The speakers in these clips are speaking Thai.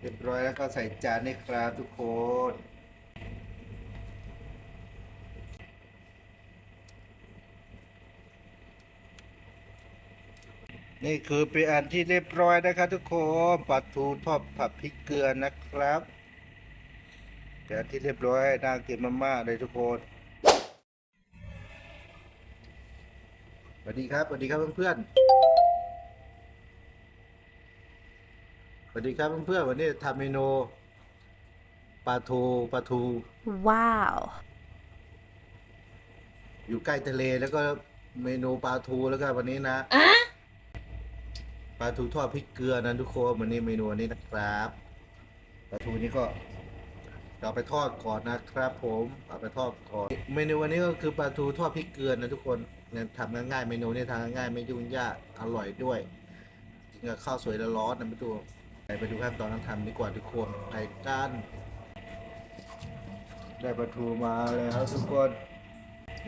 เรียบร้อยแล้วก็ใส่จานนี่ครับทุกคนนี่คือเป็นอันที่เรียบร้อยนะครับทุกคนปลาทูทอดผัดพริกเกลือนะครับเป็นอันที่เรียบร้อยน่ากินมากๆเลยทุกคนสวัสดีครับสวัสดีครับเพื่อนๆส วัสดีครับเพื่อนๆวันนี้ทำเมนูปลาทูปลาทู Wow. อยู่ใกล้ทะเลแล้วก็เมนูปลาทูแล้วกันวันนี้นะปลาทูทอดพริกเกลือนะทุกคนวันนี้เมนูอันนี้นะครับปลาทูนี้ก็เอาไปทอดก่อนนะครับผมเอาไปทอดก่อนเมนูวันนี้ก็คือปลาทูทอดพริกเกลือนะทุกคนเนี่ยทำง่ายๆเมนูนี้ทำง่ายๆไม่ยุ่งยากอร่อยด้วยกินกับข้าวสวยร้อนๆนะไปดู ไปดูขั้นตอนการทำดีกว่าทุกคนไปกันได้ปลาทูมาเลยครับทุกคน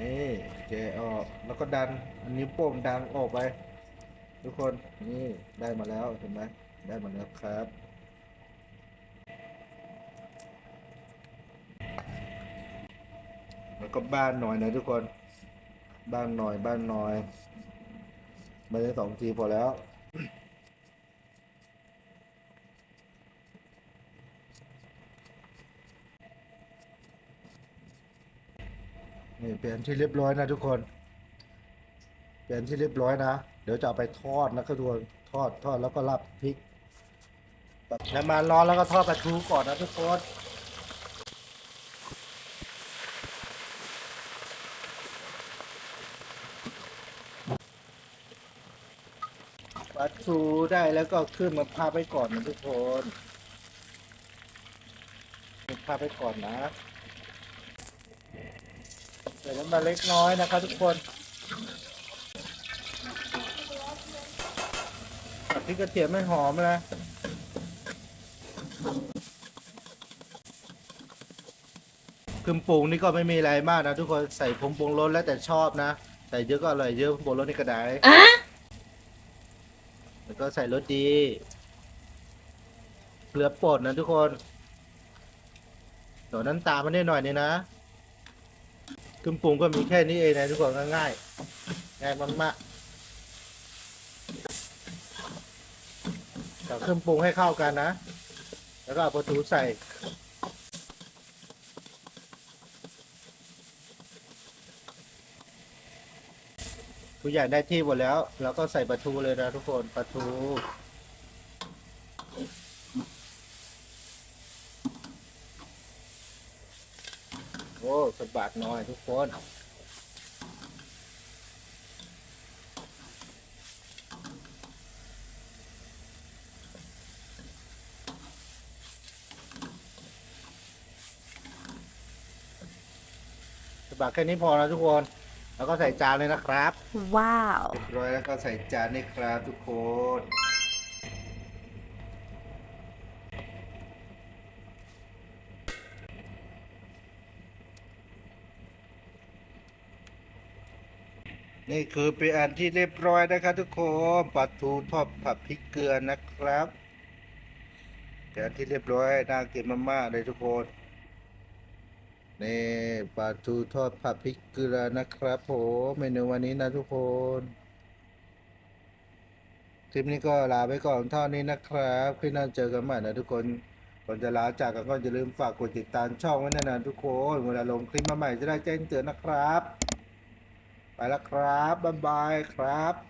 นี่แกะออกแล้วก็ดันอันนี้วโป้งดันออกไป ทุกคนนี่ได้มาแล้วเห็นไหมได้มาแล้วครับแล้วก็บ้านหน่อยนะทุกคน บ้านหน่อยบ้านหน่อยไม่ได้สองทีพอแล้ว นี่เป็นที่เรียบร้อยนะทุกคน เป็นที่เรียบร้อยนะ เดี๋ยวจะเอาไปทอดแล้วก็ทวนทอดทอดแล้วก็รับพริกน้ำมันร้อนแล้วก็ทอดปลาทูก่อนนะทุกคนปลาทูได้แล้วก็ขึ้นมาพาไปก่อนนะทุกคนพาไปก่อนนะ ส่น้ำมันเล็กน้อยนะครับทุกคนผัดพริกกระเทียมไม่หอมนะเครื่องปรุงนี่ก็ไม่มีอะไรมากนะทุกคนใส่ผงปรุงรสแล้วแต่ชอบนะ ใส่เยอะก็อร่อยเยอะผงปรุงรสนี่ก็ได้แล้วก็ใส่รสดีเกลือป่นนะทุกคนเดี๋ยวน้ำตาลมันได้หน่อยนึงนะ เครื่องปรุงก็มีแค่นี้เองนะทุกคนง่ายๆง่ายมากๆกับเครื่องปรุงให้เข้ากันนะ แล้วก็เอาปลาทูใส่ทุกอย่างได้ที่หมดแล้วแล้วก็ใส่ปลาทูเลยนะทุกคนปลาทู อ้สะบัดหน่อยทุกคนสะบัดแค่นี้พอนะทุกคน แล้วก็ใส่จานเลยนะครับ Wow. เรียบร้อยแล้วก็ใส่จานนี่ครับทุกคน นี่คือเป็นอันที่เรียบร้อยนะครับทุกคนปลาทูทอดผัดพริกเกลือนะครับเป็นอันที่เรียบร้อยน่ากินมากๆเลยทุกคนนี่ปลาทูทอดผัดพริกเกลือนะครับผมเมนูวันนี้นะทุกคนคลิปนี้ก็ลาไปก่อนเท่านี้นะครับคลิปหน้าเจอกันใหม่นะทุกคนก่อนจะลาจากกันก็อย่าลืมฝากกดติดตามช่องไว้นะนะทุกคนเวลาลงคลิปมาใหม่จะได้แจ้งเตือนนะครับ แล้วครับบ๊ายบายครับ